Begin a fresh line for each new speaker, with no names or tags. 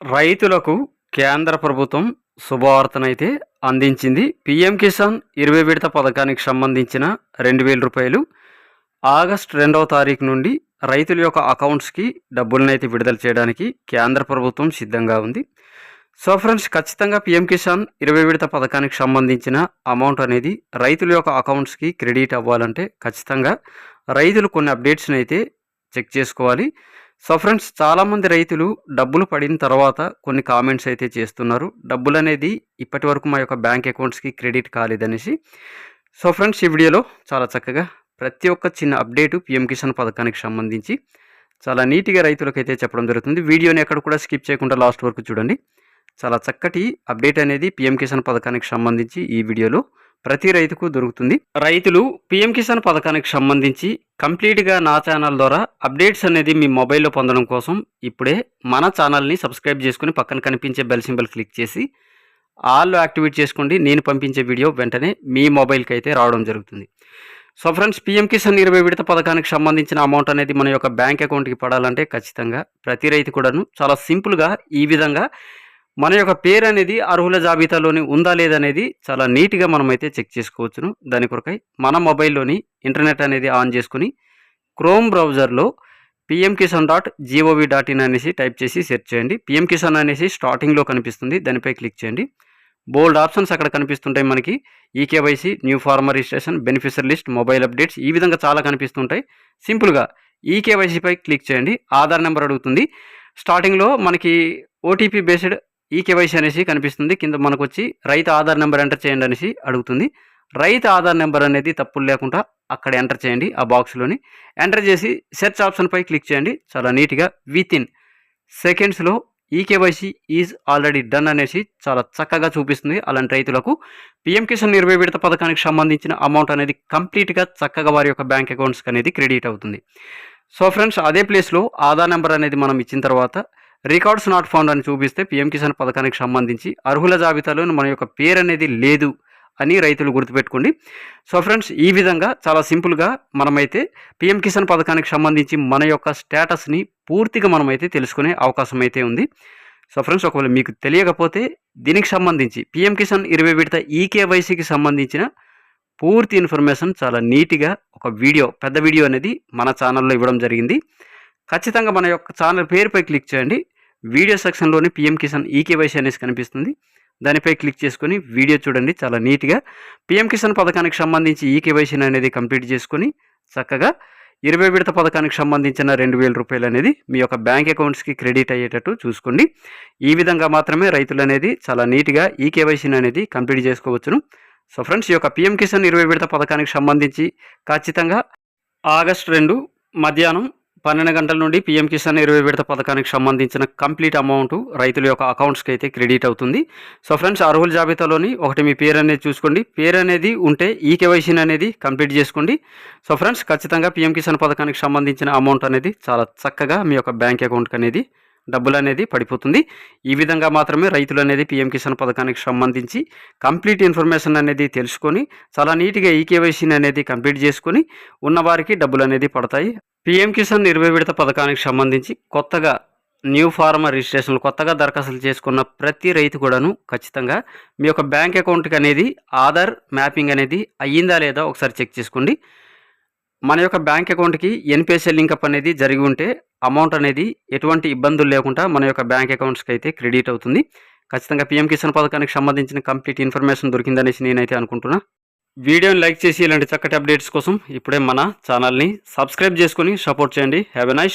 రైతులకు కేంద్ర ప్రభుత్వం శుభవార్తనైతే అందించింది. పీఎం కిసాన్ ఇరవై విడత పథకానికి సంబంధించిన రెండు వేల రూపాయలు. ఆగస్ట్ రెండవ తారీఖు నుండి రైతుల యొక్క అకౌంట్స్కి డబ్బులనైతే విడుదల చేయడానికి కేంద్ర ప్రభుత్వం సిద్ధంగా ఉంది. సో ఫ్రెండ్స్ ఖచ్చితంగా పీఎం కిసాన్ ఇరవై విడత పథకానికి సంబంధించిన అమౌంట్ అనేది రైతుల యొక్క అకౌంట్స్కి క్రెడిట్ అవ్వాలంటే ఖచ్చితంగా రైతులు కొన్ని అప్డేట్స్ని అయితే చెక్ చేసుకోవాలి. సో ఫ్రెండ్స్ చాలామంది రైతులు డబ్బులు పడిన తర్వాత కొన్ని కామెంట్స్ అయితే చేస్తున్నారు. డబ్బులు అనేది ఇప్పటి వరకు మా యొక్క బ్యాంక్ అకౌంట్స్కి క్రెడిట్ కాలేదనేసి. సో ఫ్రెండ్స్ ఈ వీడియోలో చాలా చక్కగా ప్రతి ఒక్క చిన్న అప్డేటు పిఎం కిసాన్ పథకానికి సంబంధించి చాలా నీట్గా రైతులకైతే చెప్పడం జరుగుతుంది. వీడియోని ఎక్కడ కూడా స్కిప్ చేయకుండా లాస్ట్ వరకు చూడండి. చాలా చక్కటి అప్డేట్ అనేది పిఎం కిసాన్ పథకానికి సంబంధించి ఈ వీడియోలో ప్రతి రైతుకు దొరుకుతుంది. రైతులు పిఎం కిసాన్ పథకానికి సంబంధించి కంప్లీట్గా నా ఛానల్ ద్వారా అప్డేట్స్ అనేది మీ మొబైల్లో పొందడం కోసం ఇప్పుడే మన ఛానల్ని సబ్స్క్రైబ్ చేసుకుని పక్కన కనిపించే బెల్ సింబల్ క్లిక్ చేసి ఆల్లో యాక్టివేట్ చేసుకోండి. నేను పంపించే వీడియో వెంటనే మీ మొబైల్కి అయితే రావడం జరుగుతుంది. సో ఫ్రెండ్స్ పిఎం కిసాన్ ఇరవై విడత పథకానికి సంబంధించిన అమౌంట్ అనేది మన యొక్క బ్యాంక్ అకౌంట్కి పడాలంటే ఖచ్చితంగా ప్రతి రైతు కూడాను చాలా సింపుల్గా ఈ విధంగా మన యొక్క పేరు అనేది అర్హుల జాబితాలోని ఉందా లేదనేది చాలా నీట్గా మనమైతే చెక్ చేసుకోవచ్చును. దాని కొరకై మన మొబైల్లోని ఇంటర్నెట్ అనేది ఆన్ చేసుకుని క్రోమ్ బ్రౌజర్లో PM Kisan dot gov dot in అనేసి టైప్ చేసి సెర్చ్ చేయండి. పిఎం కిసాన్ అనేసి స్టార్టింగ్లో కనిపిస్తుంది. దానిపై క్లిక్ చేయండి. బోల్డ్ ఆప్షన్స్ అక్కడ కనిపిస్తుంటాయి మనకి. EKYC new farmer registration beneficiary list mobile updates ఈ విధంగా చాలా కనిపిస్తుంటాయి. సింపుల్గా ఈకేవైసీపై క్లిక్ చేయండి. ఆధార్ నెంబర్ అడుగుతుంది. స్టార్టింగ్లో మనకి ఓటీపీ బేస్డ్ ఈ కేవైసీ అనేసి కనిపిస్తుంది. కింద మనకు వచ్చి రైతు ఆధార్ నెంబర్ ఎంటర్ చేయండి అనేసి అడుగుతుంది. రైతు ఆధార్ నెంబర్ అనేది తప్పులు లేకుండా అక్కడ ఎంటర్ చేయండి ఆ బాక్స్లోని. ఎంటర్ చేసి సెర్చ్ ఆప్షన్పై క్లిక్ చేయండి. చాలా నీట్గా విత్ ఇన్ సెకండ్స్లో ఈకేవైసీ ఈజ్ ఆల్రెడీ డన్ అనేసి చాలా చక్కగా చూపిస్తుంది అలాంటి రైతులకు. పిఎం కిసాన్ ఇరవై విడత పథకానికి సంబంధించిన అమౌంట్ అనేది కంప్లీట్గా చక్కగా వారి యొక్క బ్యాంక్ అకౌంట్స్కి అనేది క్రెడిట్ అవుతుంది. సో ఫ్రెండ్స్ అదే ప్లేస్లో ఆధార్ నెంబర్ అనేది మనం ఇచ్చిన తర్వాత రికార్డ్స్ నాట్ ఫౌండ్ అని చూపిస్తే పిఎం కిసాన్ పథకానికి సంబంధించి అర్హుల జాబితాలో మన యొక్క పేరు అనేది లేదు అని రైతులు గుర్తుపెట్టుకోండి. సో ఫ్రెండ్స్ ఈ విధంగా చాలా సింపుల్గా మనమైతే పిఎం కిసాన్ పథకానికి సంబంధించి మన యొక్క స్టేటస్ని పూర్తిగా మనమైతే తెలుసుకునే అవకాశం అయితే ఉంది. సో ఫ్రెండ్స్ ఒకవేళ మీకు తెలియకపోతే దీనికి సంబంధించి పిఎం కిసాన్ ఇరవై విడత ఈకేవైసీకి సంబంధించిన పూర్తి ఇన్ఫర్మేషన్ చాలా నీట్గా ఒక వీడియో పెద్ద వీడియో అనేది మన ఛానల్లో ఇవ్వడం జరిగింది. ఖచ్చితంగా మన యొక్క ఛానల్ పేరుపై క్లిక్ చేయండి. వీడియో సెక్షన్లోని పిఎం కిసాన్ ఈకేవైసీ అనేసి కనిపిస్తుంది. దానిపై క్లిక్ చేసుకొని వీడియో చూడండి చాలా నీట్గా. పిఎం కిసాన్ పథకానికి సంబంధించి ఈకేవైసీని అనేది కంప్లీట్ చేసుకొని చక్కగా ఇరవై విడత పథకానికి సంబంధించిన రెండు వేల రూపాయలు అనేది మీ యొక్క బ్యాంక్ అకౌంట్స్కి క్రెడిట్ అయ్యేటట్టు చూసుకోండి. ఈ విధంగా మాత్రమే రైతులు అనేది చాలా నీట్గా ఈ కేవైసీని అనేది కంప్లీట్ చేసుకోవచ్చును. సో ఫ్రెండ్స్ ఈ యొక్క పిఎం కిసాన్ ఇరవై విడత పథకానికి సంబంధించి ఖచ్చితంగా ఆగస్ట్ రెండు మధ్యాహ్నం పన్నెండు గంటల నుండి పీఎం కిసాన్ ఇరవై విడత పథకానికి సంబంధించిన కంప్లీట్ అమౌంట్ రైతుల యొక్క అకౌంట్స్కి అయితే క్రెడిట్ అవుతుంది. సో ఫ్రెండ్స్ అర్హుల జాబితాలోని ఒకటి మీ పేరు అనేది చూసుకోండి. పేరు అనేది ఉంటే ఈ కేవైసీని అనేది కంప్లీట్ చేసుకోండి. సో ఫ్రెండ్స్ ఖచ్చితంగా పీఎం కిసాన్ పథకానికి సంబంధించిన అమౌంట్ అనేది చాలా చక్కగా మీ యొక్క బ్యాంక్ అకౌంట్కి అనేది డబ్బులు అనేది పడిపోతుంది. ఈ విధంగా మాత్రమే రైతులు అనేది పీఎం కిసాన్ పథకానికి సంబంధించి కంప్లీట్ ఇన్ఫర్మేషన్ అనేది తెలుసుకొని చాలా నీట్గా ఈ కేవైసీని అనేది కంప్లీట్ చేసుకొని ఉన్నవారికి డబ్బులు అనేది పడతాయి. పీఎం కిసాన్ ఇరవై విడత పథకానికి సంబంధించి కొత్తగా న్యూ ఫార్మర్ రిజిస్ట్రేషన్లు కొత్తగా దరఖాస్తులు చేసుకున్న ప్రతి రైతు కూడాను ఖచ్చితంగా మీ యొక్క బ్యాంక్ అకౌంట్కి అనేది ఆధార్ మ్యాపింగ్ అనేది అయ్యిందా లేదా ఒకసారి చెక్ చేసుకోండి. మన యొక్క బ్యాంక్ అకౌంట్కి ఎన్పిఎస్ఎల్ లింకప్ అనేది జరిగి ఉంటే అమౌంట్ అనేది ఎటువంటి ఇబ్బందులు లేకుండా మన యొక్క బ్యాంక్ అకౌంట్స్కి అయితే క్రెడిట్ అవుతుంది. ఖచ్చితంగా పిఎం కిసాన్ పథకానికి సంబంధించిన కంప్లీట్ ఇన్ఫర్మేషన్ దొరికిందనేసి నేనైతే అనుకుంటున్నా. వీడియోని లైక్ చేసి ఇలాంటి చక్కటి అప్డేట్స్ కోసం ఇప్పుడే మన ఛానల్ని సబ్స్క్రైబ్ చేసుకొని సపోర్ట్ చేయండి. Have a nice